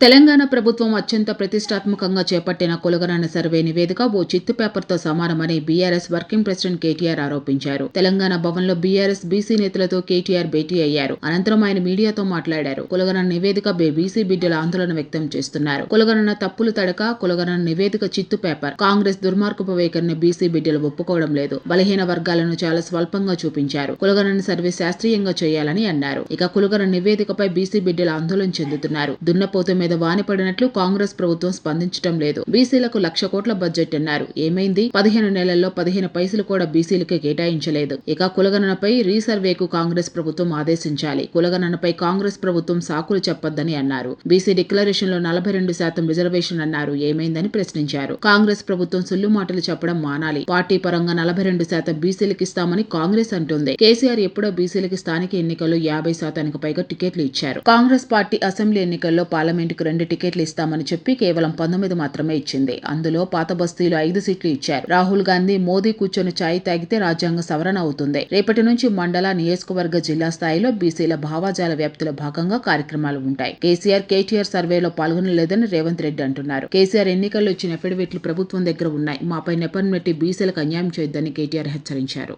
తెలంగాణ ప్రభుత్వం అత్యంత ప్రతిష్టాత్మకంగా చేపట్టిన కులగణన సర్వే నివేదిక ఓ చిత్తు పేపర్తో సమానమని బీఆర్ఎస్ వర్కింగ్ ప్రెసిడెంట్ కేటీఆర్ ఆరోపించారు. తెలంగాణ భవన్లో బీఆర్ఎస్ బీసీ నేతలతో కేటీఆర్ భేటీ అయ్యారు. అనంతరం ఆయన మీడియాతో మాట్లాడారు. కులగణన నివేదిక బీసీ బిడ్డల ఆందోళన వ్యక్తం చేస్తున్నారు. కులగణన తప్పులు తడక కులగణన నివేదిక చిత్తు పేపర్. కాంగ్రెస్ దుర్మార్గపు వైఖరిని బీసీ బిడ్డలు ఒప్పుకోవడం లేదు. బలహీన వర్గాలను చాలా స్వల్పంగా చూపించారు. కులగణన సర్వే శాస్త్రీయంగా చేయాలని అన్నారు. ఇక కులగన నివేదికపై బీసీ బిడ్డలు ఆందోళన చెందుతున్నారు. దున్నపోతు మీద వానిపడినట్లు కాంగ్రెస్ ప్రభుత్వం స్పందించడం లేదు. బీసీలకు లక్ష కోట్ల బడ్జెట్ అన్నారు. ఏమైంది? పదిహేను నెలల్లో పదిహేను పైసలు కూడా బీసీలకు కేటాయించలేదు. ఇక కులగణనపై రీసర్వేకు కాంగ్రెస్ ప్రభుత్వం ఆదేశించాలి. కులగణనపై కాంగ్రెస్ ప్రభుత్వం సాకులు చెప్పొద్దని అన్నారు. బీసీ డిక్లరేషన్లో నలభై రెండు శాతం రిజర్వేషన్ అన్నారు. ఏమైందని ప్రశ్నించారు. కాంగ్రెస్ ప్రభుత్వం సుల్లు మాటలు చెప్పడం మానాలి. పార్టీ పరంగా నలభై రెండు శాతం బీసీలకు ఇస్తామని కాంగ్రెస్ అంటుంది. కేసీఆర్ ఎప్పుడో బీసీలకు స్థానిక ఎన్నికల్లో యాభై శాతానికి పైగా టికెట్లు ఇచ్చారు. కాంగ్రెస్ పార్టీ అసెంబ్లీ ఎన్నికల్లో పార్లమెంటుకు రెండు టికెట్లు ఇస్తామని చెప్పి కేవలం పంతొమ్మిది మాత్రమే ఇచ్చింది. అందులో పాత బస్తీలో ఐదు సీట్లు ఇచ్చారు. రాహుల్ గాంధీ మోదీ కూర్చొని ఛాయ్ తాగితే రాజ్యాంగ సవరణ అవుతుంది. రేపటి నుంచి మండల నియోజకవర్గ జిల్లా స్థాయిలో బీసీల భావాజాల వ్యాప్తిలో భాగంగా కార్యక్రమాలు ఉంటాయి. కేసీఆర్ కేటీఆర్ సర్వేలో పాల్గొనలేదని రేవంత్ రెడ్డి అంటున్నారు. కేసీఆర్ ఎన్నికల్లో ఇచ్చిన అఫిడవిట్లు ప్రభుత్వం దగ్గర ఉన్నాయి. మాపై నెపన్ పెట్టి బీసీలకు అన్యాయం చేయొద్దని కేటీఆర్ హెచ్చరించారు.